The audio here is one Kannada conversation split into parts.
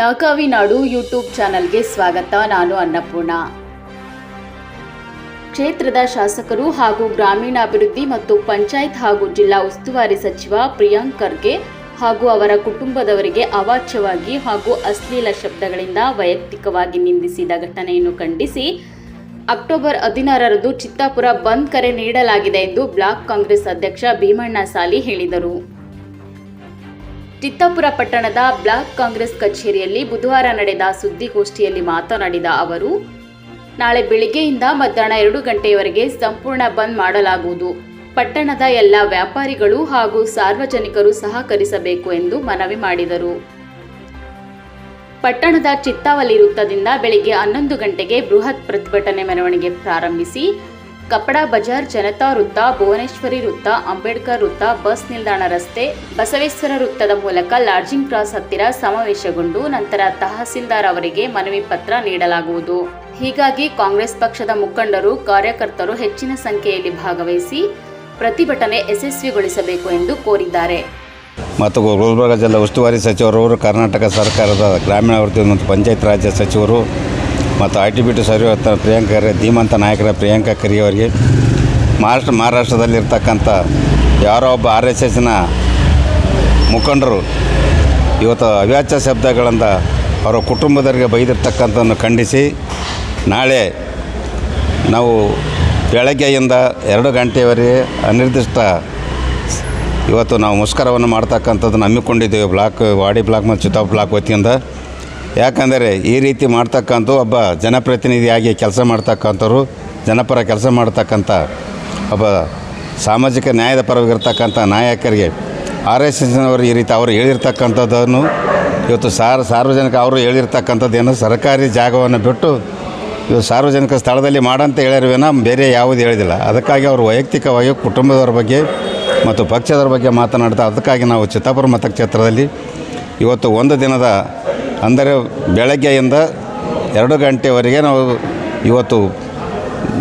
ನಾಕಾವಿ ನಾಡು ಯೂಟ್ಯೂಬ್ ಚಾನೆಲ್ಗೆ ಸ್ವಾಗತ. ನಾನು ಅನ್ನಪೂರ್ಣ. ಕ್ಷೇತ್ರದ ಶಾಸಕರು ಹಾಗೂ ಗ್ರಾಮೀಣಾಭಿವೃದ್ಧಿ ಮತ್ತು ಪಂಚಾಯತ್ ಹಾಗೂ ಜಿಲ್ಲಾ ಉಸ್ತುವಾರಿ ಸಚಿವ ಪ್ರಿಯಾಂಕ್ ಖರ್ಗೆ ಹಾಗೂ ಅವರ ಕುಟುಂಬದವರಿಗೆ ಅವಾಚ್ಯವಾಗಿ ಹಾಗೂ ಅಶ್ಲೀಲ ಶಬ್ದಗಳಿಂದ ವೈಯಕ್ತಿಕವಾಗಿ ನಿಂದಿಸಿದ ಘಟನೆಯನ್ನು ಖಂಡಿಸಿ ಅಕ್ಟೋಬರ್ ಹದಿನಾರರಂದು ಚಿತ್ತಾಪುರ ಬಂದ್ ಕರೆ ನೀಡಲಾಗಿದೆ ಎಂದು ಬ್ಲಾಕ್ ಕಾಂಗ್ರೆಸ್ ಅಧ್ಯಕ್ಷ ಭೀಮಣ್ಣ ಸಾಲಿ ಹೇಳಿದರು. ಚಿತ್ತಾಪುರ ಪಟ್ಟಣದ ಬ್ಲಾಕ್ ಕಾಂಗ್ರೆಸ್ ಕಚೇರಿಯಲ್ಲಿ ಬುಧವಾರ ನಡೆದ ಸುದ್ದಿಗೋಷ್ಠಿಯಲ್ಲಿ ಮಾತನಾಡಿದ ಅವರು, ನಾಳೆ ಬೆಳಿಗ್ಗೆಯಿಂದ ಮಧ್ಯಾಹ್ನ ಎರಡು ಗಂಟೆಯವರೆಗೆ ಸಂಪೂರ್ಣ ಬಂದ್ ಮಾಡಲಾಗುವುದು. ಪಟ್ಟಣದ ಎಲ್ಲ ವ್ಯಾಪಾರಿಗಳು ಹಾಗೂ ಸಾರ್ವಜನಿಕರು ಸಹಕರಿಸಬೇಕು ಎಂದು ಮನವಿ ಮಾಡಿದರು. ಪಟ್ಟಣದ ಚಿತ್ತಾವಲಿ ವೃತ್ತದಿಂದ ಬೆಳಿಗ್ಗೆ ಹನ್ನೊಂದು ಗಂಟೆಗೆ ಬೃಹತ್ ಪ್ರತಿಭಟನೆ ಮೆರವಣಿಗೆ ಪ್ರಾರಂಭಿಸಿ ಕಪಡಾ ಬಜಾರ್ ಜನತಾ ವೃತ್ತ, ಭುವನೇಶ್ವರಿ ವೃತ್ತ, ಅಂಬೇಡ್ಕರ್ ವೃತ್ತ, ಬಸ್ ನಿಲ್ದಾಣ ರಸ್ತೆ, ಬಸವೇಶ್ವರ ವೃತ್ತದ ಮೂಲಕ ಲಾಡ್ಜಿಂಗ್ ಕ್ರಾಸ್ ಹತ್ತಿರ ಸಮಾವೇಶಗೊಂಡು ನಂತರ ತಹಸೀಲ್ದಾರ್ ಅವರಿಗೆ ಮನವಿ ಪತ್ರ ನೀಡಲಾಗುವುದು. ಹೀಗಾಗಿ ಕಾಂಗ್ರೆಸ್ ಪಕ್ಷದ ಮುಖಂಡರು, ಕಾರ್ಯಕರ್ತರು ಹೆಚ್ಚಿನ ಸಂಖ್ಯೆಯಲ್ಲಿ ಭಾಗವಹಿಸಿ ಪ್ರತಿಭಟನೆ ಯಶಸ್ವಿಗೊಳಿಸಬೇಕು ಎಂದು ಕೋರಿದ್ದಾರೆ. ಮತ್ತು ಗುಲ್ಬರ್ಗ ಜಿಲ್ಲಾ ಉಸ್ತುವಾರಿ ಸಚಿವರವರು, ಕರ್ನಾಟಕ ಸರ್ಕಾರದ ಗ್ರಾಮೀಣಾಭಿವೃದ್ಧಿ ಮತ್ತು ಪಂಚಾಯತ್ ರಾಜ್ಯ ಸಚಿವರು ಮತ್ತು ಐ ಟಿ ಬಿ ಟಿ ಸರಿ ಪ್ರಿಯಾಂಕ ಖರ್ಗೆ, ಧೀಮಂತ ನಾಯಕರ ಪ್ರಿಯಾಂಕ ಖರ್ಗೆ ಅವರಿಗೆ ಮಹಾರಾಷ್ಟ್ರ, ಮಹಾರಾಷ್ಟ್ರದಲ್ಲಿರ್ತಕ್ಕಂಥ ಯಾರೋ ಒಬ್ಬ ಆರ್ ಎಸ್ ಎಸ್ನ ಮುಖಂಡರು ಇವತ್ತು ಅವ್ಯಾಚ್ಯ ಶಬ್ದಗಳಿಂದ ಅವರ ಕುಟುಂಬದವರಿಗೆ ಬೈದಿರ್ತಕ್ಕಂಥದ್ದನ್ನು ಖಂಡಿಸಿ ನಾಳೆ ನಾವು ಬೆಳಗ್ಗೆಯಿಂದ ಎರಡು ಗಂಟೆಯವರೆಗೆ ಅನಿರ್ದಿಷ್ಟ ಇವತ್ತು ನಾವು ಮುಷ್ಕರವನ್ನು ಮಾಡ್ತಕ್ಕಂಥದ್ದನ್ನು ಹಮ್ಮಿಕೊಂಡಿದ್ದೇವೆ ಬ್ಲಾಕ್, ವಾಡಿ ಬ್ಲಾಕ್ ಮತ್ತು ಚಿತ್ತಾಪ್ ಬ್ಲಾಕ್ ವತಿಯಿಂದ. ಯಾಕಂದರೆ ಈ ರೀತಿ ಮಾಡ್ತಕ್ಕಂಥ ಒಬ್ಬ ಜನಪ್ರತಿನಿಧಿಯಾಗಿ ಕೆಲಸ ಮಾಡ್ತಕ್ಕಂಥವ್ರು, ಜನಪರ ಕೆಲಸ ಮಾಡ್ತಕ್ಕಂಥ ಒಬ್ಬ ಸಾಮಾಜಿಕ ನ್ಯಾಯದ ಪರವಾಗಿರ್ತಕ್ಕಂಥ ನಾಯಕರಿಗೆ ಆರ್ ಎಸ್ ಎಸ್ನವರು ಈ ರೀತಿ ಅವರು ಹೇಳಿರ್ತಕ್ಕಂಥದ್ದನ್ನು ಇವತ್ತು ಸಾರ್, ಸಾರ್ವಜನಿಕ ಅವರು ಹೇಳಿರ್ತಕ್ಕಂಥದ್ದೇನು ಸರ್ಕಾರಿ ಜಾಗವನ್ನು ಬಿಟ್ಟು ಇವು ಸಾರ್ವಜನಿಕ ಸ್ಥಳದಲ್ಲಿ ಮಾಡಂತ ಹೇಳ್ಯಾರವೇನ ಬೇರೆ ಯಾವುದು ಹೇಳಿದಿಲ್ಲ. ಅದಕ್ಕಾಗಿ ಅವರು ವೈಯಕ್ತಿಕವಾಗಿ ಕುಟುಂಬದವ್ರ ಬಗ್ಗೆ ಮತ್ತು ಪಕ್ಷದವ್ರ ಬಗ್ಗೆ ಮಾತನಾಡ್ತಾ, ಅದಕ್ಕಾಗಿ ನಾವು ಚಿತ್ತಾಪುರ ಮತಕ್ಷೇತ್ರದಲ್ಲಿ ಇವತ್ತು ಒಂದು ದಿನದ ಅಂದರೆ ಬೆಳಗ್ಗೆಯಿಂದ ಎರಡು ಗಂಟೆವರೆಗೆ ನಾವು ಇವತ್ತು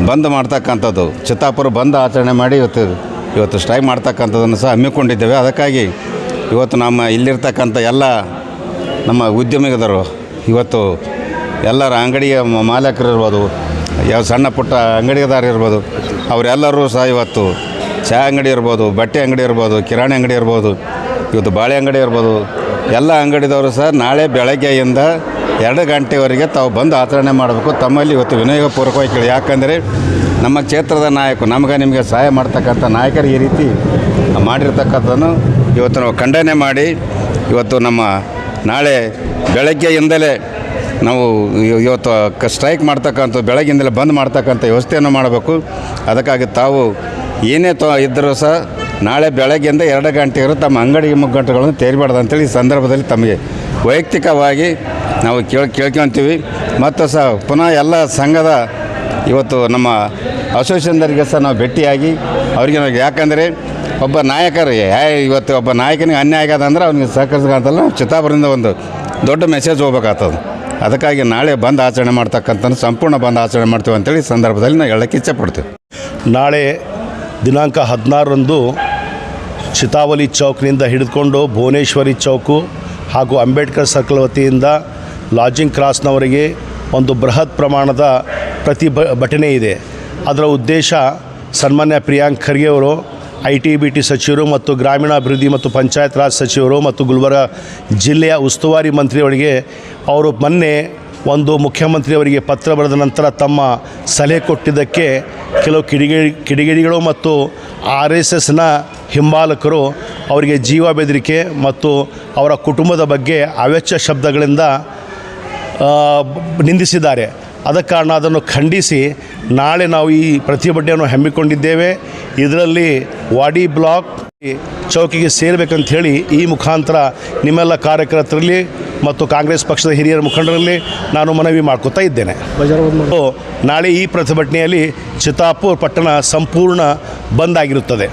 ಬಂದ್ ಮಾಡ್ತಕ್ಕಂಥದ್ದು. ಚಿತ್ತಾಪುರ ಬಂದ್ ಆಚರಣೆ ಮಾಡಿ ಇವತ್ತು ಇವತ್ತು ಸ್ಟ್ರೈಕ್ ಮಾಡ್ತಕ್ಕಂಥದ್ದನ್ನು ಸಹ ಹಮ್ಮಿಕೊಂಡಿದ್ದೇವೆ. ಅದಕ್ಕಾಗಿ ಇವತ್ತು ನಮ್ಮ ಇಲ್ಲಿರ್ತಕ್ಕಂಥ ಎಲ್ಲ ನಮ್ಮ ಉದ್ಯಮಿಗದರು, ಇವತ್ತು ಎಲ್ಲರ ಅಂಗಡಿಯ ಮಾಲೀಕರು ಇರ್ಬೋದು, ಯಾವ ಸಣ್ಣ ಪುಟ್ಟ ಅಂಗಡಿದಾರ ಇರ್ಬೋದು, ಅವರೆಲ್ಲರೂ ಸಹ ಇವತ್ತು ಚಹಾ ಅಂಗಡಿ ಇರ್ಬೋದು, ಬಟ್ಟೆ ಅಂಗಡಿ ಇರ್ಬೋದು, ಕಿರಾಣಿ ಅಂಗಡಿ ಇರ್ಬೋದು, ಇವತ್ತು ಬಾಳೆ ಅಂಗಡಿ ಇರ್ಬೋದು ಎಲ್ಲ ಅಂಗಡಿದವರು ಸರ್, ನಾಳೆ ಬೆಳಗ್ಗೆಯಿಂದ ಎರಡು ಗಂಟೆವರೆಗೆ ತಾವು ಬಂದು ಆಚರಣೆ ಮಾಡಬೇಕು. ತಮ್ಮಲ್ಲಿ ಇವತ್ತು ವಿನಯಪೂರ್ವಕವಾಗಿ ಕೇಳಿ. ಯಾಕಂದರೆ ನಮ್ಮ ಕ್ಷೇತ್ರದ ನಾಯಕರು, ನಮಗೆ ನಿಮಗೆ ಸಹಾಯ ಮಾಡ್ತಕ್ಕಂಥ ನಾಯಕರು ಈ ರೀತಿ ಮಾಡಿರ್ತಕ್ಕಂಥದ್ದನ್ನು ಇವತ್ತು ನಾವು ಖಂಡನೆ ಮಾಡಿ, ಇವತ್ತು ನಮ್ಮ ನಾಳೆ ಬೆಳಗ್ಗೆಯಿಂದಲೇ ನಾವು ಇವತ್ತು ಸ್ಟ್ರೈಕ್ ಮಾಡ್ತಕ್ಕಂಥ, ಬೆಳಗ್ಗೆಯಿಂದಲೇ ಬಂದ್ ಮಾಡ್ತಕ್ಕಂಥ ವ್ಯವಸ್ಥೆಯನ್ನು ಮಾಡಬೇಕು. ಅದಕ್ಕಾಗಿ ತಾವು ಏನೇ ತ, ಇದ್ದರೂ ಸಹ ನಾಳೆ ಬೆಳಗ್ಗೆಯಿಂದ ಎರಡು ಗಂಟೆಗಳು ತಮ್ಮ ಅಂಗಡಿ ಮುಗ್ಗಟ್ಟುಗಳನ್ನು ತೆರಿಬಾರ್ದು ಅಂತೇಳಿ ಈ ಸಂದರ್ಭದಲ್ಲಿ ತಮಗೆ ವೈಯಕ್ತಿಕವಾಗಿ ನಾವು ಕೇಳಿ, ಕೇಳ್ಕೊತೀವಿ. ಮತ್ತು ಸಹ ಪುನಃ ಎಲ್ಲ ಸಂಘದ ಇವತ್ತು ನಮ್ಮ ಅಸೋಸಿಯೇಷನ್ದರಿಗೆ ಸಹ ನಾವು ಭೇಟಿಯಾಗಿ ಅವರಿಗೆ ನಾವು ಯಾಕಂದರೆ ಒಬ್ಬ ನಾಯಕರು ಇವತ್ತು ಒಬ್ಬ ನಾಯಕನಿಗೆ ಅನ್ಯಾಯ ಆಗ್ಯದ ಅಂದ್ರೆ ಅವ್ನಿಗೆ ಸಹಕರಿಸ್ಬೇಕಂತಲ್ಲ ಚಿತಾಪುರದಿಂದ ಒಂದು ದೊಡ್ಡ ಮೆಸೇಜ್ ಹೋಗ್ಬೇಕಾಗ್ತದೆ. ಅದಕ್ಕಾಗಿ ನಾಳೆ ಬಂದ್ ಆಚರಣೆ ಮಾಡ್ತಕ್ಕಂಥ ಸಂಪೂರ್ಣ ಬಂದ್ ಆಚರಣೆ ಮಾಡ್ತೀವಿ ಅಂತೇಳಿ ಸಂದರ್ಭದಲ್ಲಿ ನಾವು ಹೇಳಕ್ಕೆ ಇಚ್ಛೆಪಡ್ತೀವಿ ನಾಳೆ ದಿನಾಂಕ ಹದಿನಾರರಂದು ಚಿತಾವಲಿ ಚೌಕ್ನಿಂದ ಹಿಡಿದುಕೊಂಡು ಭುವನೇಶ್ವರಿ ಚೌಕು ಹಾಗೂ ಅಂಬೇಡ್ಕರ್ ಸರ್ಕಲ್ ವತಿಯಿಂದ ಲಾಜಿಂಗ್ ಕ್ರಾಸ್ನವರಿಗೆ ಒಂದು ಬೃಹತ್ ಪ್ರಮಾಣದ ಪ್ರತಿಭಟನೆ ಇದೆ. ಅದರ ಉದ್ದೇಶ ಸನ್ಮಾನ್ಯ ಪ್ರಿಯಾಂಕ್ ಖರ್ಗೆ ಅವರು, ಐ ಟಿ ಬಿ ಟಿ ಸಚಿವರು ಮತ್ತು ಗ್ರಾಮೀಣಾಭಿವೃದ್ಧಿ ಮತ್ತು ಪಂಚಾಯತ್ ರಾಜ್ ಸಚಿವರು ಮತ್ತು ಗುಲ್ಬರ್ಗ ಜಿಲ್ಲೆಯ ಉಸ್ತುವಾರಿ ಮಂತ್ರಿಯವರಿಗೆ ಅವರು ಮೊನ್ನೆ ಒಂದು ಮುಖ್ಯಮಂತ್ರಿಯವರಿಗೆ ಪತ್ರ ಬರೆದ ನಂತರ ತಮ್ಮ ಸಲಹೆ ಕೊಟ್ಟಿದ್ದಕ್ಕೆ ಕೆಲವು ಕಿಡಿಗೇಡಿ, ಕಿಡಿಗೇಡಿಗಳು ಮತ್ತು ಆರ್ ಎಸ್ ಎಸ್ನ ಹಿಂಬಾಲಕರು ಅವರಿಗೆ ಜೀವ ಬೆದರಿಕೆ ಮತ್ತು ಅವರ ಕುಟುಂಬದ ಬಗ್ಗೆ ಅವೆಚ್ಚ ಶಬ್ದಗಳಿಂದ ನಿಂದಿಸಿದ್ದಾರೆ. ಆದ ಕಾರಣ ಅದನ್ನು ಖಂಡಿಸಿ ನಾಳೆ ನಾವು ಈ ಪ್ರತಿಭಟನೆಯನ್ನು ಹಮ್ಮಿಕೊಂಡಿದ್ದೇವೆ. ಇದರಲ್ಲಿ ವಾಡಿ ಬ್ಲಾಕ್ ಚೌಕಿಗೆ ಸೇರಬೇಕಂತ ಹೇಳಿ ಈ ಮುಖಾಂತರ ನಿಮ್ಮೆಲ್ಲ ಕಾರ್ಯಕರ್ತರಲ್ಲಿ ಮತ್ತು ಕಾಂಗ್ರೆಸ್ ಪಕ್ಷದ ಹಿರಿಯರ ಮುಖಂಡರಲ್ಲಿ ನಾನು ಮನವಿ ಮಾಡ್ಕೋತಾ ಇದ್ದೇನೆ. ನಾಳೆ ಈ ಪ್ರತಿಭಟನೆಯಲ್ಲಿ ಚಿತ್ತಾಪುರ್ ಪಟ್ಟಣ ಸಂಪೂರ್ಣ ಬಂದ್ ಆಗಿರುತ್ತದೆ.